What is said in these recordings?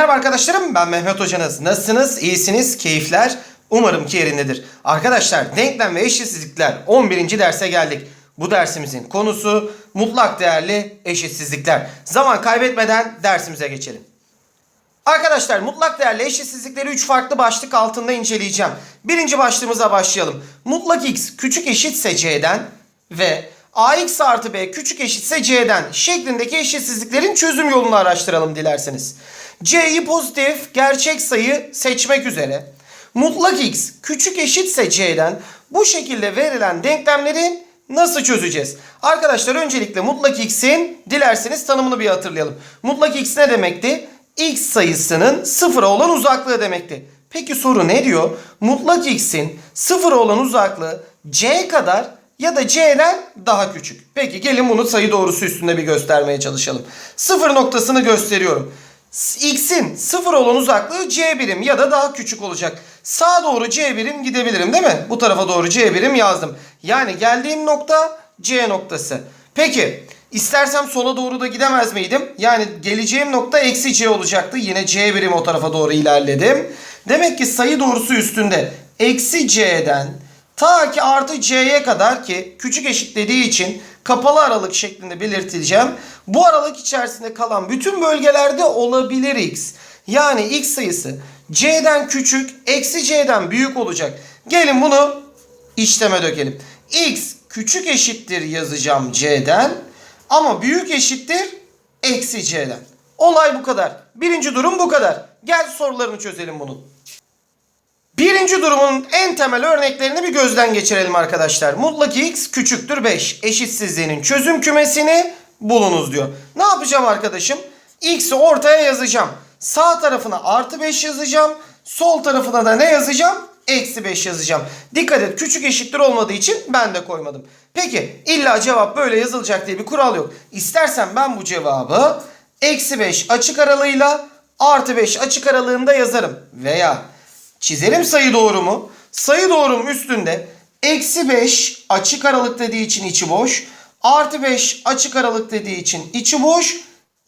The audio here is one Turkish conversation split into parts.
Merhaba arkadaşlarım ben Mehmet Hocanız. Nasılsınız? İyisiniz? Keyifler? Umarım ki yerindedir. Arkadaşlar denklem ve eşitsizlikler 11. derse geldik. Bu dersimizin konusu mutlak değerli eşitsizlikler. Zaman kaybetmeden dersimize geçelim. Arkadaşlar mutlak değerli eşitsizlikleri 3 farklı başlık altında inceleyeceğim. Birinci başlığımıza başlayalım. Mutlak x küçük eşitse c'den ve ax artı b küçük eşitse c'den şeklindeki eşitsizliklerin çözüm yolunu araştıralım dilerseniz. C'yi pozitif gerçek sayı seçmek üzere mutlak x küçük eşitse c'den bu şekilde verilen denklemleri nasıl çözeceğiz? Arkadaşlar öncelikle mutlak x'in dilerseniz tanımını bir hatırlayalım. Mutlak x ne demekti? x sayısının sıfıra olan uzaklığı demekti. Peki soru ne diyor? Mutlak x'in sıfıra olan uzaklığı c kadar ya da c'den daha küçük. Peki gelin bunu sayı doğrusu üstünde bir göstermeye çalışalım. Sıfır noktasını gösteriyorum. X'in sıfır olan uzaklığı c birim ya da daha küçük olacak. Sağa doğru c birim gidebilirim değil mi? Bu tarafa doğru c birim yazdım. Yani geldiğim nokta c noktası. Peki istersem sola doğru da gidemez miydim? Yani geleceğim nokta eksi c olacaktı. Yine c birim o tarafa doğru ilerledim. Demek ki sayı doğrusu üstünde eksi c'den ta ki artı c'ye kadar ki küçük eşit dediği için kapalı aralık şeklinde belirtileceğim. Bu aralık içerisinde kalan bütün bölgelerde olabilir x. Yani x sayısı c'den küçük eksi c'den büyük olacak. Gelin bunu işleme dökelim. x küçük eşittir yazacağım c'den ama büyük eşittir eksi c'den. Olay bu kadar. Birinci durum bu kadar. Gel sorularını çözelim bunun. Birinci durumun en temel örneklerini bir gözden geçirelim arkadaşlar. Mutlak x küçüktür 5. Eşitsizliğinin çözüm kümesini bulunuz diyor. Ne yapacağım arkadaşım? x'i ortaya yazacağım. Sağ tarafına artı 5 yazacağım. Sol tarafına da ne yazacağım? Eksi 5 yazacağım. Dikkat et küçük eşittir olmadığı için ben de koymadım. Peki illa cevap böyle yazılacak diye bir kural yok. İstersen ben bu cevabı eksi 5 açık aralığıyla artı 5 açık aralığında yazarım. Veya çizelim sayı doğrumu. Sayı doğrum üstünde eksi 5 açık aralık dediği için içi boş. Artı 5 açık aralık dediği için içi boş.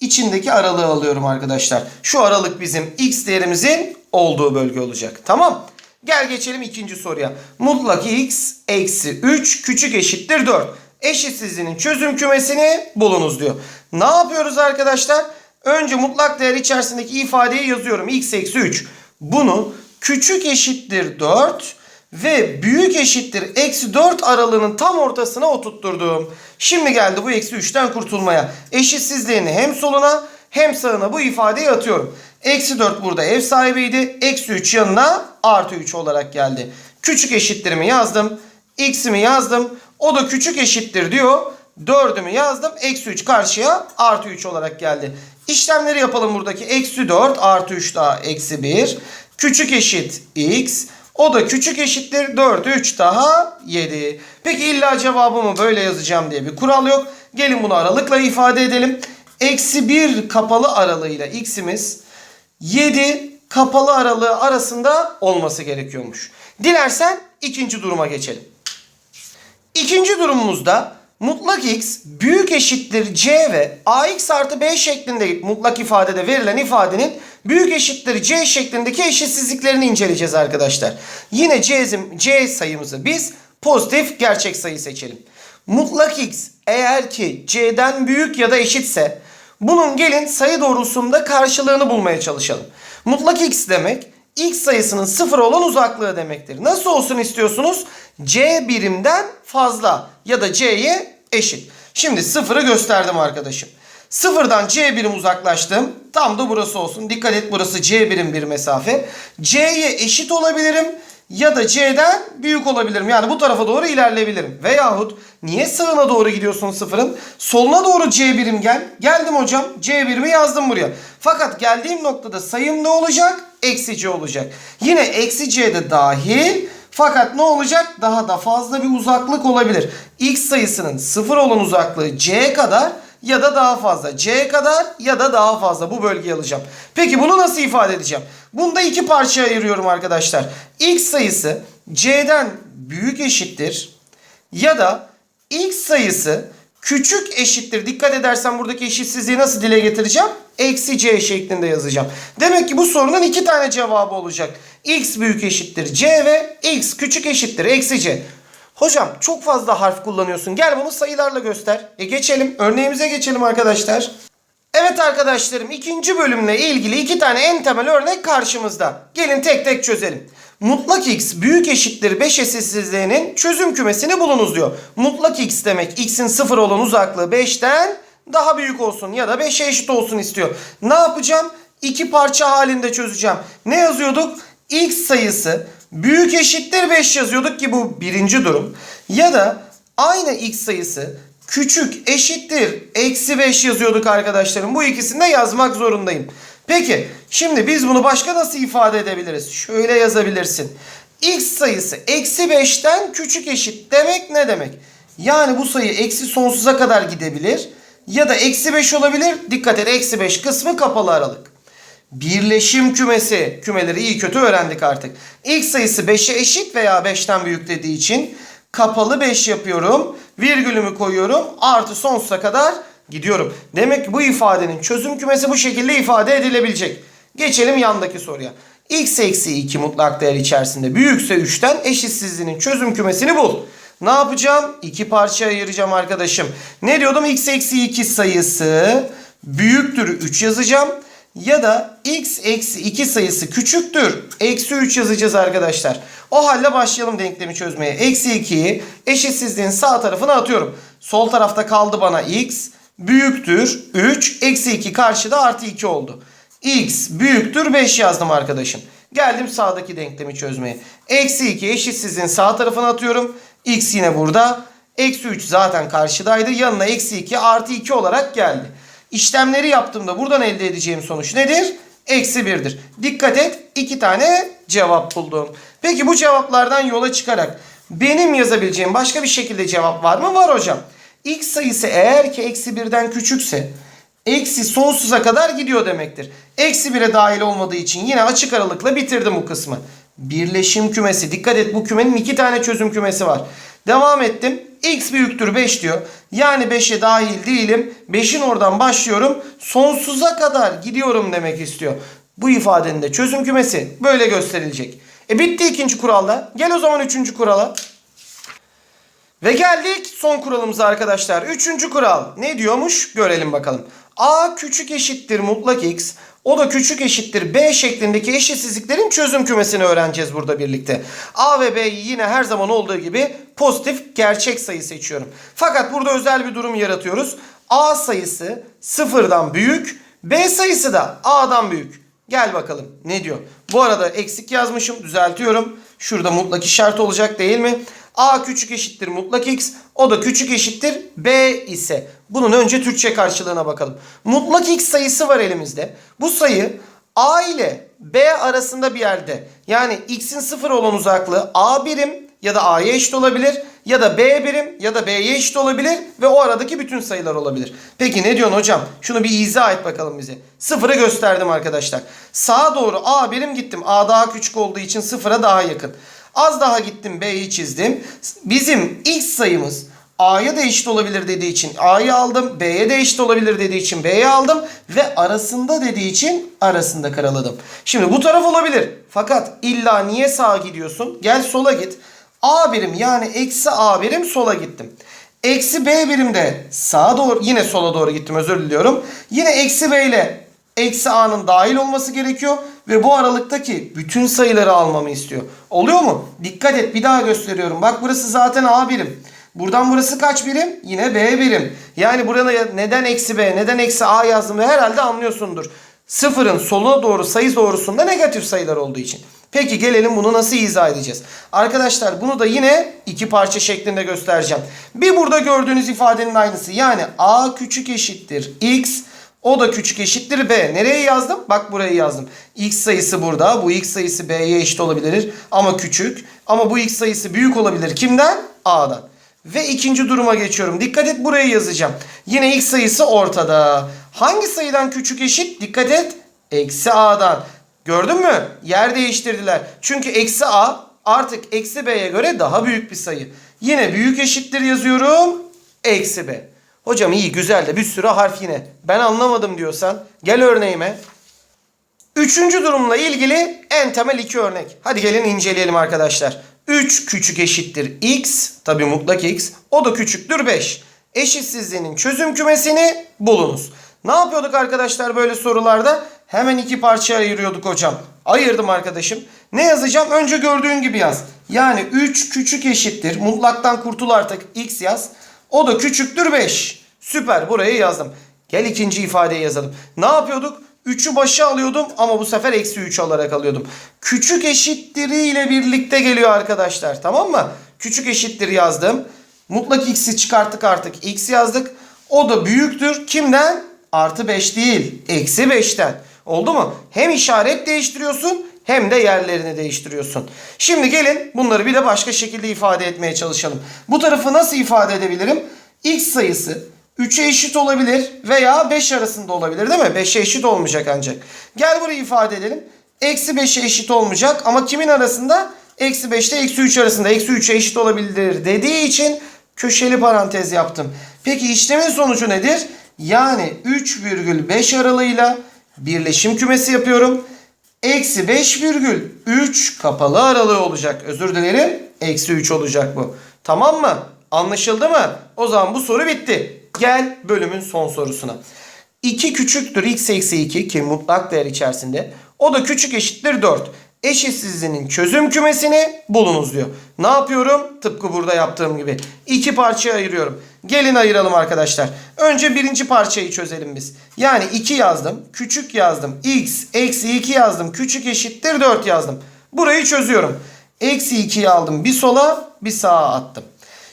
İçindeki aralığı alıyorum arkadaşlar. Şu aralık bizim x değerimizin olduğu bölge olacak. Tamam. Gel geçelim ikinci soruya. Mutlak x eksi 3 küçük eşittir 4. Eşitsizliğinin çözüm kümesini bulunuz diyor. Ne yapıyoruz arkadaşlar? Önce mutlak değer içerisindeki ifadeyi yazıyorum. x eksi 3. Bunu küçük eşittir 4 ve büyük eşittir eksi 4 aralığının tam ortasına oturtturdum. Şimdi geldi bu eksi 3'ten kurtulmaya. Eşitsizliğini hem soluna hem sağına bu ifadeyi atıyorum. Eksi 4 burada ev sahibiydi. Eksi 3 yanına artı 3 olarak geldi. Küçük eşittirimi yazdım. X'imi yazdım. O da küçük eşittir diyor. 4'ümü yazdım. Eksi 3 karşıya artı 3 olarak geldi. İşlemleri yapalım buradaki. Eksi 4 artı 3 daha eksi 1. Küçük eşit x. O da küçük eşittir 4 3 daha 7. Peki illa cevabımı böyle yazacağım diye bir kural yok. Gelin bunu aralıkla ifade edelim. Eksi 1 kapalı aralığıyla x'imiz 7 kapalı aralığı arasında olması gerekiyormuş. Dilersen ikinci duruma geçelim. İkinci durumumuzda mutlak x büyük eşittir c ve ax artı b şeklinde mutlak ifadede verilen ifadenin büyük eşittir c şeklindeki eşitsizliklerini inceleyeceğiz arkadaşlar. Yine c, c sayımızı biz pozitif gerçek sayı seçelim. Mutlak x eğer ki c'den büyük ya da eşitse bunun gelin sayı doğrusunda karşılığını bulmaya çalışalım. Mutlak x demek x sayısının sıfır olan uzaklığı demektir. Nasıl olsun istiyorsunuz? c birimden fazla ya da c'ye eşit. Şimdi sıfırı gösterdim arkadaşım. Sıfırdan c birim uzaklaştım. Tam da burası olsun. Dikkat et burası c birim bir mesafe. c'ye eşit olabilirim ya da c'den büyük olabilirim. Yani bu tarafa doğru ilerleyebilirim. Veyahut niye sağına doğru gidiyorsun sıfırın? Soluna doğru c birim gel. Geldim hocam. c birimi yazdım buraya. Fakat geldiğim noktada sayım ne olacak? Eksi c olacak. Yine eksi c de dahil. Fakat ne olacak? Daha da fazla bir uzaklık olabilir. X sayısının sıfır olan uzaklığı c kadar ya da daha fazla. C kadar ya da daha fazla bu bölgeyi alacağım. Peki bunu nasıl ifade edeceğim? Bunda iki parçaya ayırıyorum arkadaşlar. X sayısı C'den büyük eşittir ya da X sayısı küçük eşittir. Dikkat edersen buradaki eşitsizliği nasıl dile getireceğim? eksi c şeklinde yazacağım. Demek ki bu sorunun iki tane cevabı olacak. X büyük eşittir c ve x küçük eşittir eksi c. Hocam çok fazla harf kullanıyorsun. Gel bunu sayılarla göster. E geçelim. Örneğimize geçelim arkadaşlar. Evet arkadaşlarım ikinci bölümle ilgili iki tane en temel örnek karşımızda. Gelin tek tek çözelim. Mutlak x büyük eşittir 5 eşitsizliğinin çözüm kümesini bulunuz diyor. Mutlak x demek x'in sıfır olan uzaklığı 5'ten daha büyük olsun ya da 5'e eşit olsun istiyor. Ne yapacağım? İki parça halinde çözeceğim. Ne yazıyorduk? X sayısı büyük eşittir 5 yazıyorduk ki bu birinci durum. Ya da aynı x sayısı küçük eşittir eksi 5 yazıyorduk arkadaşlarım. Bu ikisini de yazmak zorundayım. Peki şimdi biz bunu başka nasıl ifade edebiliriz? Şöyle yazabilirsin. x sayısı eksi 5'ten küçük eşit demek ne demek? Yani bu sayı eksi sonsuza kadar gidebilir. Ya da eksi 5 olabilir. Dikkat et eksi 5 kısmı kapalı aralık. Birleşim kümesi. Kümeleri iyi kötü öğrendik artık. X sayısı 5'e eşit veya 5'ten büyük dediği için kapalı 5 yapıyorum. Virgülümü koyuyorum. Artı sonsuza kadar gidiyorum. Demek ki bu ifadenin çözüm kümesi bu şekilde ifade edilebilecek. Geçelim yandaki soruya. X eksi 2 mutlak değer içerisinde büyükse 3'ten eşitsizliğinin çözüm kümesini bul. Ne yapacağım? İki parça ayıracağım arkadaşım. Ne diyordum? X eksi 2 sayısı büyüktür 3 yazacağım. Ya da x eksi 2 sayısı küçüktür. Eksi 3 yazacağız arkadaşlar. O halde başlayalım denklemi çözmeye. Eksi 2'yi eşitsizliğin sağ tarafına atıyorum. Sol tarafta kaldı bana x büyüktür 3. Eksi 2 karşıda artı 2 oldu. x büyüktür 5 yazdım arkadaşım. Geldim sağdaki denklemi çözmeye. Eksi 2 eşitsizliğin sağ tarafına atıyorum. x yine burada. Eksi 3 zaten karşıdaydı. Yanına eksi 2 artı 2 olarak geldi. İşlemleri yaptığımda buradan elde edeceğim sonuç nedir? Eksi 1'dir. Dikkat et iki tane cevap buldum. Peki bu cevaplardan yola çıkarak benim yazabileceğim başka bir şekilde cevap var mı? Var hocam. X sayısı eğer ki eksi 1'den küçükse eksi sonsuza kadar gidiyor demektir. Eksi 1'e dahil olmadığı için yine açık aralıkla bitirdim bu kısmı. Birleşim kümesi. Dikkat et bu kümenin iki tane çözüm kümesi var. Devam ettim. X büyüktür 5 diyor. Yani 5'e dahil değilim. 5'in oradan başlıyorum. Sonsuza kadar gidiyorum demek istiyor. Bu ifadenin de çözüm kümesi böyle gösterilecek. E bitti ikinci kuralda. Gel o zaman üçüncü kurala. Ve geldik son kuralımıza arkadaşlar. Üçüncü kural ne diyormuş görelim bakalım. A küçük eşittir mutlak x. O da küçük eşittir b şeklindeki eşitsizliklerin çözüm kümesini öğreneceğiz burada birlikte. A ve B'yi yine her zaman olduğu gibi pozitif gerçek sayı seçiyorum. Fakat burada özel bir durum yaratıyoruz. A sayısı sıfırdan büyük, B sayısı da A'dan büyük. Gel bakalım ne diyor? Bu arada eksik yazmışım düzeltiyorum. Şurada mutlak işaret olacak değil mi? A küçük eşittir mutlak x. O da küçük eşittir b ise. Bunun önce Türkçe karşılığına bakalım. Mutlak x sayısı var elimizde. Bu sayı a ile b arasında bir yerde. Yani x'in sıfır olan uzaklığı a birim ya da a'ya eşit olabilir. Ya da b birim ya da b'ye eşit olabilir. Ve o aradaki bütün sayılar olabilir. Peki ne diyorsun hocam? Şunu bir izah et bakalım bize. Sıfırı gösterdim arkadaşlar. Sağa doğru a birim gittim. a daha küçük olduğu için sıfıra daha yakın. Az daha gittim B'yi çizdim. Bizim x sayımız A'ya da eşit olabilir dediği için A'yı aldım. B'ye de eşit olabilir dediği için B'yi aldım. Ve arasında dediği için arasında karaladım. Şimdi bu taraf olabilir. Fakat illa niye sağa gidiyorsun? Gel sola git. A birim yani eksi A birim sola gittim. Eksi B birimde sağa doğru yine sola doğru gittim özür diliyorum. Yine eksi B ile eksi a'nın dahil olması gerekiyor. Ve bu aralıktaki bütün sayıları almamı istiyor. Oluyor mu? Dikkat et bir daha gösteriyorum. Bak burası zaten a birim. Buradan burası kaç birim? Yine b birim. Yani burada neden eksi b neden eksi a yazdım herhalde anlıyorsundur. Sıfırın soluna doğru sayı doğrusunda negatif sayılar olduğu için. Peki gelelim bunu nasıl izah edeceğiz? Arkadaşlar bunu da yine iki parça şeklinde göstereceğim. Bir burada gördüğünüz ifadenin aynısı. Yani a küçük eşittir x o da küçük eşittir b. Nereye yazdım? Bak buraya yazdım. x sayısı burada. Bu x sayısı b'ye eşit olabilir ama küçük. Ama bu x sayısı büyük olabilir. Kimden? a'dan. Ve ikinci duruma geçiyorum. Dikkat et buraya yazacağım. Yine x sayısı ortada. Hangi sayıdan küçük eşit? Dikkat et. Eksi a'dan. Gördün mü? Yer değiştirdiler. Çünkü eksi a artık eksi b'ye göre daha büyük bir sayı. Yine büyük eşittir yazıyorum. Eksi b. Hocam iyi güzel de bir sürü harf yine. Ben anlamadım diyorsan gel örneğime. Üçüncü durumla ilgili en temel iki örnek. Hadi gelin inceleyelim arkadaşlar. 3 küçük eşittir x. Tabi mutlak x. O da küçüktür 5. Eşitsizliğinin çözüm kümesini bulunuz. Ne yapıyorduk arkadaşlar böyle sorularda? Hemen iki parçaya ayırıyorduk hocam. Ayırdım arkadaşım. Ne yazacağım? Önce gördüğün gibi yaz. Yani 3 küçük eşittir. Mutlaktan kurtul artık. x yaz. O da küçüktür 5. Süper burayı yazdım. Gel ikinci ifadeyi yazalım. Ne yapıyorduk? 3'ü başa alıyordum ama bu sefer eksi 3 alarak alıyordum. Küçük eşittiri ile birlikte geliyor arkadaşlar. Tamam mı? Küçük eşittir yazdım. Mutlak x'i çıkarttık artık. x yazdık. O da büyüktür. Kimden? Artı 5 değil. Eksi 5'ten. Oldu mu? Hem işaret değiştiriyorsun hem de yerlerini değiştiriyorsun. Şimdi gelin bunları bir de başka şekilde ifade etmeye çalışalım. Bu tarafı nasıl ifade edebilirim? x sayısı 3'e eşit olabilir veya 5 arasında olabilir değil mi? 5'e eşit olmayacak ancak. Gel burayı ifade edelim. Eksi 5'e eşit olmayacak ama kimin arasında? Eksi 5 ile eksi 3 arasında. Eksi 3'e eşit olabilir dediği için köşeli parantez yaptım. Peki işlemin sonucu nedir? Yani 3,5 aralığıyla birleşim kümesi yapıyorum. Eksi 5,3 kapalı aralığı olacak. Özür dilerim. Eksi 3 olacak bu. Tamam mı? Anlaşıldı mı? O zaman bu soru bitti. Gel bölümün son sorusuna. 2 küçüktür x eksi 2 ki mutlak değer içerisinde. O da küçük eşittir 4. Eşitsizliğinin çözüm kümesini bulunuz diyor. Ne yapıyorum? Tıpkı burada yaptığım gibi. İki parçaya ayırıyorum. Gelin ayıralım arkadaşlar. Önce birinci parçayı çözelim biz. Yani 2 yazdım. Küçük yazdım. x eksi 2 yazdım. Küçük eşittir 4 yazdım. Burayı çözüyorum. Eksi 2'yi aldım. Bir sola bir sağa attım.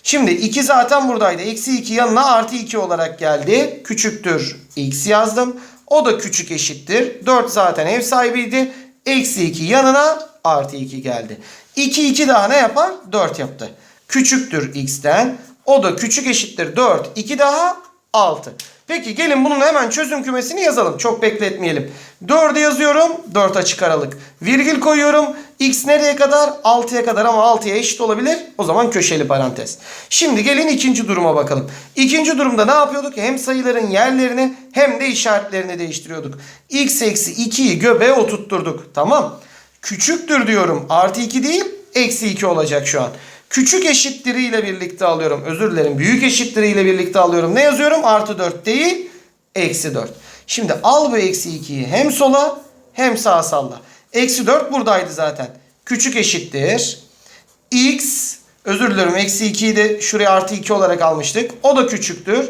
Şimdi 2 zaten buradaydı. Eksi 2 yanına artı 2 olarak geldi. Küçüktür x yazdım. O da küçük eşittir. 4 zaten ev sahibiydi. Eksi 2 yanına artı 2 geldi. 2 2 daha ne yapar? 4 yaptı. Küçüktür x'ten. O da küçük eşittir 4. 2 daha 6. Peki gelin bunun hemen çözüm kümesini yazalım. Çok bekletmeyelim. 4'ü yazıyorum. 4 açık aralık. Virgül koyuyorum. X nereye kadar? 6'ya kadar ama 6'ya eşit olabilir. O zaman köşeli parantez. Şimdi gelin ikinci duruma bakalım. İkinci durumda ne yapıyorduk? Hem sayıların yerlerini hem de işaretlerini değiştiriyorduk. X eksi 2'yi göbeğe oturtturduk. Tamam. Küçüktür diyorum. Artı 2 değil. Eksi 2 olacak şu an. Küçük eşittiri ile birlikte alıyorum. Özür dilerim. Büyük eşittiri ile birlikte alıyorum. Ne yazıyorum? Artı 4 değil. Eksi 4. Şimdi al bu eksi 2'yi hem sola hem sağa salla. Eksi 4 buradaydı zaten. Küçük eşittir. X özür dilerim eksi 2'yi de şuraya artı 2 olarak almıştık. O da küçüktür.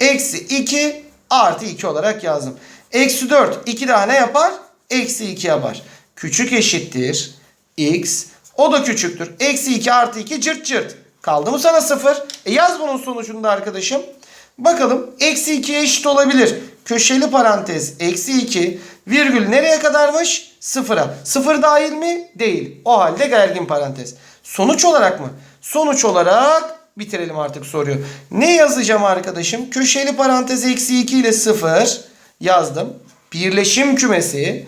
Eksi 2 artı 2 olarak yazdım. Eksi 4 2 daha ne yapar? Eksi 2 yapar. Küçük eşittir. X o da küçüktür. Eksi 2 artı 2 cırt cırt. Kaldı mı sana 0? E yaz bunun sonucunda arkadaşım. Bakalım eksi 2'ye eşit olabilir. Köşeli parantez eksi 2 virgül nereye kadarmış? Sıfıra. Sıfır dahil mi? Değil. O halde gergin parantez. Sonuç olarak mı? Sonuç olarak bitirelim artık soruyu. Ne yazacağım arkadaşım? Köşeli parantez eksi 2 ile 0 yazdım. Birleşim kümesi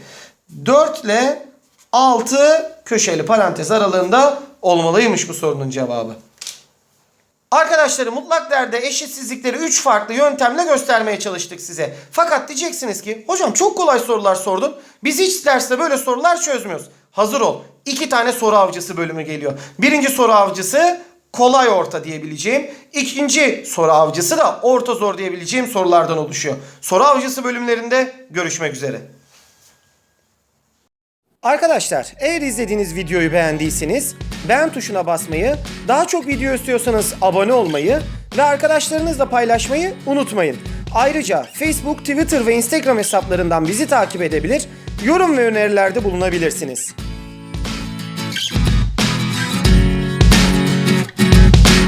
4 ile 6 köşeli parantez aralığında olmalıymış bu sorunun cevabı. Arkadaşları mutlak değerde eşitsizlikleri 3 farklı yöntemle göstermeye çalıştık size. Fakat diyeceksiniz ki hocam çok kolay sorular sordun. Biz hiç derste böyle sorular çözmüyoruz. Hazır ol. İki tane soru avcısı bölümü geliyor. Birinci soru avcısı kolay orta diyebileceğim. İkinci soru avcısı da orta zor diyebileceğim sorulardan oluşuyor. Soru avcısı bölümlerinde görüşmek üzere. Arkadaşlar eğer izlediğiniz videoyu beğendiyseniz beğen tuşuna basmayı, daha çok video istiyorsanız abone olmayı ve arkadaşlarınızla paylaşmayı unutmayın. Ayrıca Facebook, Twitter ve Instagram hesaplarından bizi takip edebilir, yorum ve önerilerde bulunabilirsiniz.